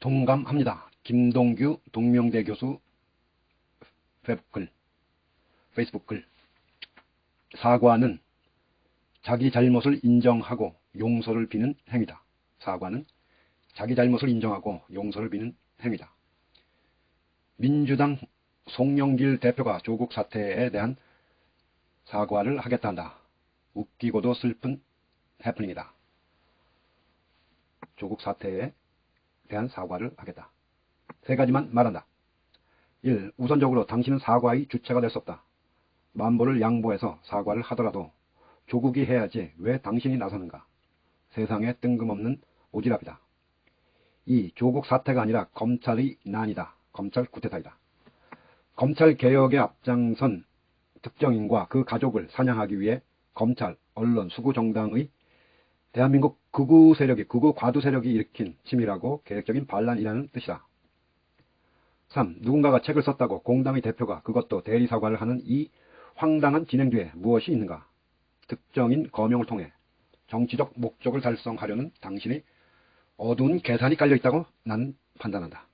동감합니다. 김동규 동명대 교수 페북글, 페이스북 글. 사과는 자기 잘못을 인정하고 용서를 비는 행위다. 사과는 자기 잘못을 인정하고 용서를 비는 행위다. 민주당 송영길 대표가 조국 사태에 대한 사과를 하겠다 한다. 웃기고도 슬픈 해프닝이다. 조국 사태에 대한 사과를 하겠다. 세 가지만 말한다. 1. 우선적으로 당신은 사과의 주체가 될 수 없다. 만보를 양보해서 사과를 하더라도 조국이 해야지 왜 당신이 나서는가. 세상에 뜬금없는 오지랖이다. 2. 조국 사태가 아니라 검찰의 난이다. 검찰 쿠데타이다. 검찰 개혁에 앞장선 특정인과 그 가족을 사냥하기 위해 검찰, 언론, 수구 정당의 대한민국 극우 세력이, 극우 과도 세력이 일으킨 치밀하고 계획적인 반란이라는 뜻이다. 3. 누군가가 책을 썼다고 공당의 대표가 그것도 대리 사과를 하는 이 황당한 진행 뒤에 무엇이 있는가? 특정인 거명을 통해 정치적 목적을 달성하려는 당신의 어두운 계산이 깔려 있다고 나는 판단한다.